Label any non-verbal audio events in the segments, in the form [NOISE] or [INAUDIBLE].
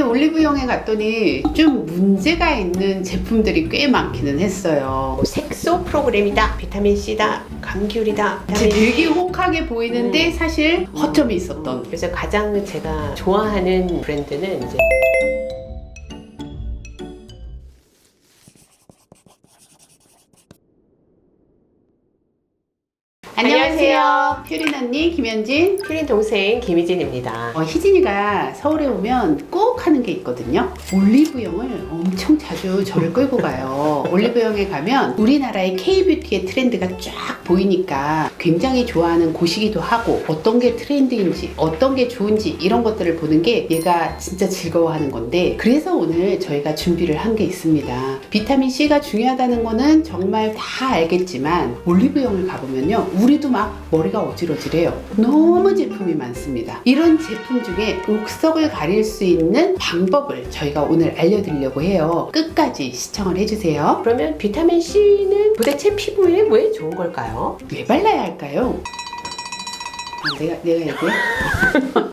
근데 올리브영에 갔더니 좀 문제가 있는 제품들이 꽤 많기는 했어요. 뭐 색소 프로그램이다, 비타민 C다, 감귤이다. 이제 비타민 되게 혹하게 보이는데 음. 사실 허점이 있었던 그래서 가장 제가 좋아하는 브랜드는 이제 퓨린 언니 김현진. 퓨린 동생 김희진입니다. 어, 희진이가 서울에 오면 꼭 하는 게 있거든요. 올리브영을 엄청 자주 저를 끌고 가요. [LAUGHS] 올리브영에 가면 우리나라의 K-뷰티의 트렌드가 쫙 보이니까 굉장히 좋아하는 곳이기도 하고 어떤 게 트렌드인지 어떤 게 좋은지 이런 것들을 보는 게 얘가 진짜 즐거워하는 건데 그래서 오늘 저희가 준비를 한 게 있습니다. 비타민 C가 중요하다는 거는 정말 다 알겠지만 올리브영을 가보면요. 우리도 막 머리가 어지 러지래요. 너무 제품이 많습니다. 이런 제품 중에 옥석을 가릴 수 있는 방법을 저희가 오늘 알려드리려고 해요. 끝까지 시청을 해주세요. 그러면 비타민 C는 도대체 피부에 왜 좋은 걸까요? 왜 발라야 할까요? 아, 내가 내가 얘기해.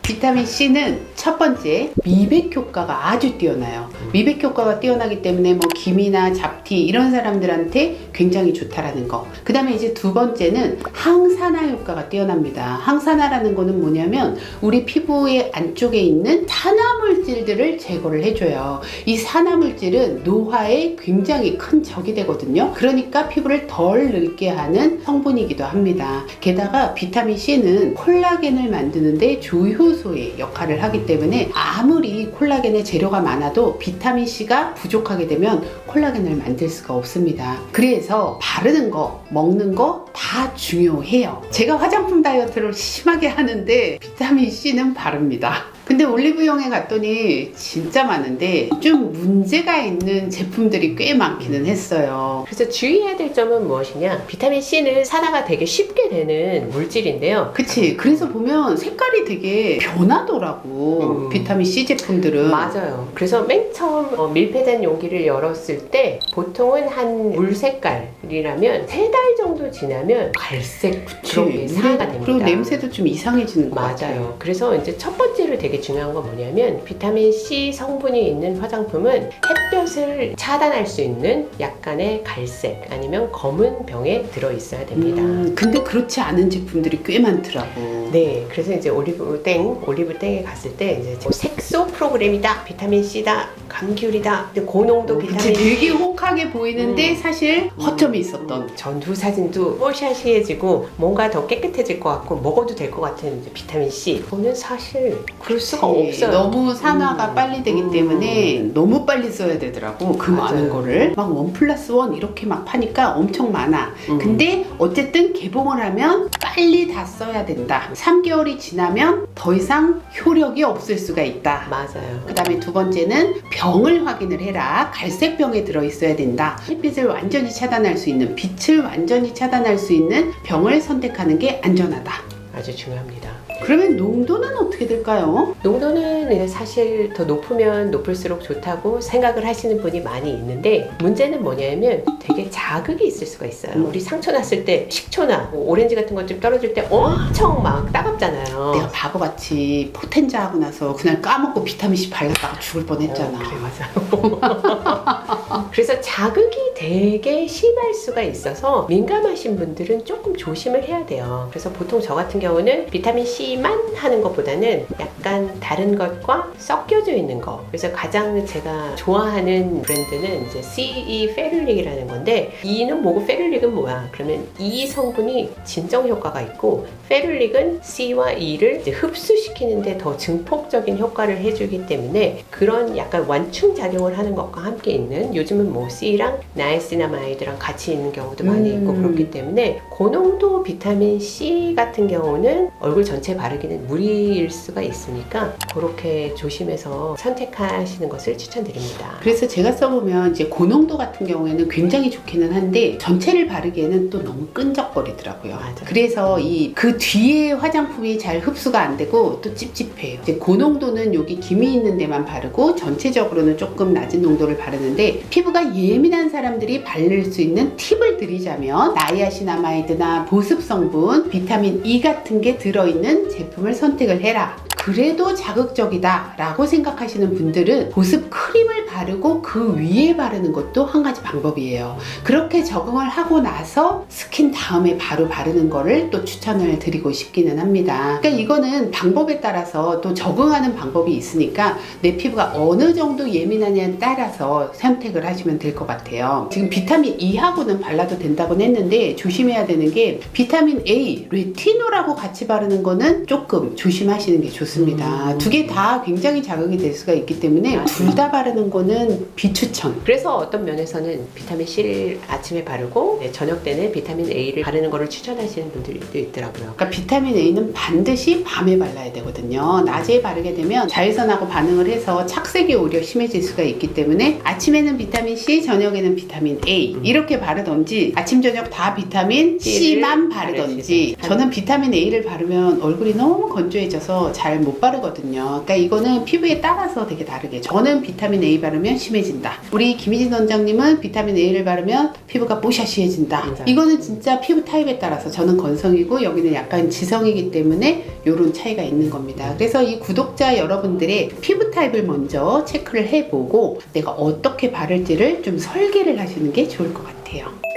[LAUGHS] 비타민 C는 첫 번째 미백 효과가 아주 뛰어나요. 미백 효과가 뛰어나기 때문에 뭐 기미나 잡티 이런 사람들한테 굉장히 좋다라는 거. 그 다음에 이제 두 번째는 항산화 효과가 뛰어납니다. 항산화라는 거는 뭐냐면 우리 피부의 안쪽에 있는 산화 물질들을 제거를 해줘요. 이 산화 물질은 노화에 굉장히 큰 적이 되거든요. 그러니까 피부를 덜 늙게 하는 성분이기도 합니다. 게다가 비타민 C는 콜라겐을 만드는데 조효소의 역할을 하기 때문에 아무리 콜라겐의 재료가 많아도 비타민 C가 부족하게 되면 콜라겐을 만들 수가 없습니다. 그래서 바르는 거, 먹는 거 다 중요해요. 제가 화장품 다이어트를 심하게 하는데 비타민 C는 바릅니다. 근데 올리브영에 갔더니 진짜 많은데 좀 문제가 있는 제품들이 꽤 많기는 했어요. 그래서 주의해야 될 점은 무엇이냐? 비타민 C는 산화가 되게 쉽게 되는 물질인데요. 그치. 그래서 보면 색깔이 되게 변하더라고. 음. 비타민 C 제품들은. 맞아요. 그래서 맨 처음 어, 밀폐된 용기를 열었을 때 보통은 한 물 색깔 이라면 세 달 정도 지나면 갈색. 그런 게 물에- 됩니다. 그리고 냄새도 좀 이상해지는 것 맞아요. 같아요. 그래서 이제 첫 번째로 되게 중요한 건 뭐냐면 비타민 C 성분이 있는 화장품은 햇볕을 차단할 수 있는 약간의 갈색 아니면 검은 병에 들어 있어야 됩니다. 음, 근데 그렇지 않은 제품들이 꽤 많더라고. 네, 그래서 이제 올리브 땡, 올리브 땡에 갔을 때 이제 뭐 색소 프로그램이다, 비타민 C다, 감귤이다, 근데 고농도 그치. 비타민 되게 혹하게 보이는데 음. 사실 허점이 있었던. 전두 사진도 뽀샤시해지고 뭔가 더 깨끗해질 것 같고 먹어도 될 것 같은 이제 비타민 C. 그거는 사실 그럴 수가 그치. 없어요. 너무 산화가 음. 빨리 되기 음. 때문에 너무 빨리 써야 되더라고. 그 맞아요. 많은 거를. 막 원 플러스 원 이렇게 막 파니까 엄청 많아. 음. 근데 어쨌든 개봉을 하면 빨리 다 써야 된다. 3개월이 지나면 더 이상 효력이 없을 수가 있다. 맞아요. 그 다음에 두 번째는 병을 확인을 해라. 갈색 병에 들어있어야 된다. 햇빛을 완전히 차단할 수 있는, 빛을 완전히 차단할 수 있는 병을 선택하는 게 안전하다. 아주 중요합니다. 그러면 농도는 어떻게 될까요? 농도는 사실 더 높으면 높을수록 좋다고 생각을 하시는 분이 많이 있는데 문제는 뭐냐면 되게 자극이 있을 수가 있어요. 음. 우리 상처 났을 때 식초나 뭐 오렌지 같은 것 좀 떨어질 때 엄청 막 따갑잖아요. 내가 바보같이 포텐자 하고 나서 그날 까먹고 비타민C 발랐다가 죽을 뻔했잖아. 어, 그래 맞아. [LAUGHS] 그래서 자극이 되게 심할 수가 있어서 민감하신 분들은 조금 조심을 해야 돼요. 그래서 보통 저 같은 경우는 비타민 C 만 하는 것보다는 약간 다른 것과 섞여져 있는 거. 그래서 가장 제가 좋아하는 브랜드는 이제 CE 페룰릭이라는 건데 E는 뭐고 페룰릭은 뭐야? 그러면 E 성분이 진정 효과가 있고 페룰릭은 C와 E를 흡수시키는데 더 증폭적인 효과를 해주기 때문에 그런 약간 완충 작용을 하는 것과 함께 있는 요즘은 뭐 C랑 나이시나마이드랑 같이 있는 경우도 많이 있고 음. 그렇기 때문에 고농도 비타민 C 같은 경우는 얼굴 전체에 바르기는 무리일 수가 있으니까 그렇게 조심해서 선택하시는 것을 추천드립니다. 그래서 제가 써보면 이제 고농도 같은 경우에는 굉장히 좋기는 한데 전체를 바르기에는 또 너무 끈적거리더라고요. 맞아. 그래서 이 그 뒤에 화장품이 잘 흡수가 안 되고 또 찝찝해요. 이제 고농도는 여기 김이 있는 데만 바르고 전체적으로는 조금 낮은 농도를 바르는데 피부가 예민한 사람들이 바를 수 있는 팁을 드리자면 나이아신아마이드나 보습 성분, 비타민 E 같은 게 들어있는 제품을 선택을 해라. 그래도 자극적이다 라고 생각하시는 분들은 보습 크림을 바르고 그 위에 바르는 것도 한 가지 방법이에요. 그렇게 적응을 하고 나서 스킨 다음에 바로 바르는 거를 또 추천을 드리고 싶기는 합니다. 그러니까 이거는 방법에 따라서 또 적응하는 방법이 있으니까 내 피부가 어느 정도 예민하냐에 따라서 선택을 하시면 될 것 같아요. 지금 비타민 E하고는 발라도 된다고는 했는데 조심해야 되는 게 비타민 A, 레티놀하고 같이 바르는 거는 조금 조심하시는 게 좋습니다. 음. 두개 다 굉장히 자극이 될 수가 있기 때문에 둘 다 바르는 거는 비추천. 그래서 어떤 면에서는 비타민 C를 아침에 바르고 네, 저녁 때는 비타민 A를 바르는 거를 추천하시는 분들도 있더라고요. 그러니까 비타민 A는 반드시 밤에 발라야 되거든요. 낮에 바르게 되면 자외선하고 반응을 해서 착색이 오히려 심해질 수가 있기 때문에 아침에는 비타민 C, 저녁에는 비타민 A 이렇게 바르던지 아침 저녁 다 비타민 C만 바르던지. 저는 비타민 A를 바르면 얼굴 이 너무 건조해져서 잘 못 바르거든요. 그러니까 이거는 피부에 따라서 되게 다르게 저는 비타민 A 바르면 심해진다. 우리 김희진 원장님은 비타민 A를 바르면 피부가 뽀샤시해진다. 맞아요. 이거는 진짜 피부 타입에 따라서 저는 건성이고 여기는 약간 지성이기 때문에 이런 차이가 있는 겁니다. 그래서 이 구독자 여러분들의 피부 타입을 먼저 체크를 해보고 내가 어떻게 바를지를 좀 설계를 하시는 게 좋을 것 같아요.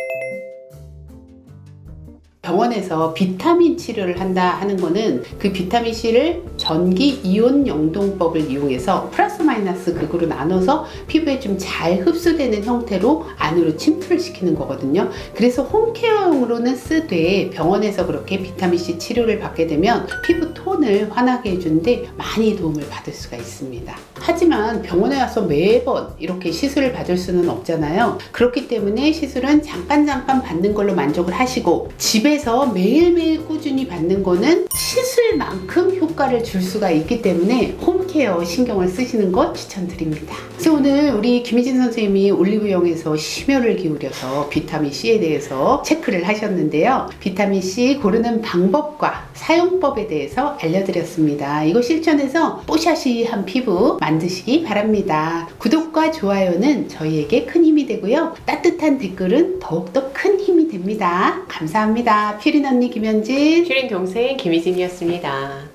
병원에서 비타민 치료를 한다 하는 거는 그 비타민 C를 전기 이온 영동법을 이용해서 플러스 마이너스 극으로 나눠서 피부에 좀 잘 흡수되는 형태로 안으로 침투를 시키는 거거든요. 그래서 홈케어용으로는 쓰되 병원에서 그렇게 비타민 C 치료를 받게 되면 피부 톤을 환하게 해주는데 많이 도움을 받을 수가 있습니다. 하지만 병원에 와서 매번 이렇게 시술을 받을 수는 없잖아요. 그렇기 때문에 시술은 잠깐 잠깐 받는 걸로 만족을 하시고 집에서 매일매일 꾸준히 받는 거는 시술만큼 효과를 줄 수가 있기 때문에 홈케어 신경을 쓰시는 것 추천드립니다. 그래서 오늘 우리 김희진 선생님이 올리브영에서 심혈을 기울여서 비타민 C에 대해서 체크를 하셨는데요. 비타민 C 고르는 방법과 사용법에 대해서 알려드렸습니다. 이거 실천해서 뽀샤시한 피부 만드시기 바랍니다. 구독과 좋아요는 저희에게 큰 힘이 되고요. 따뜻한 댓글은 더욱더 큰 힘이 됩니다. 감사합니다. 피린 언니 김현진. 슈린 동생 김희진이었습니다.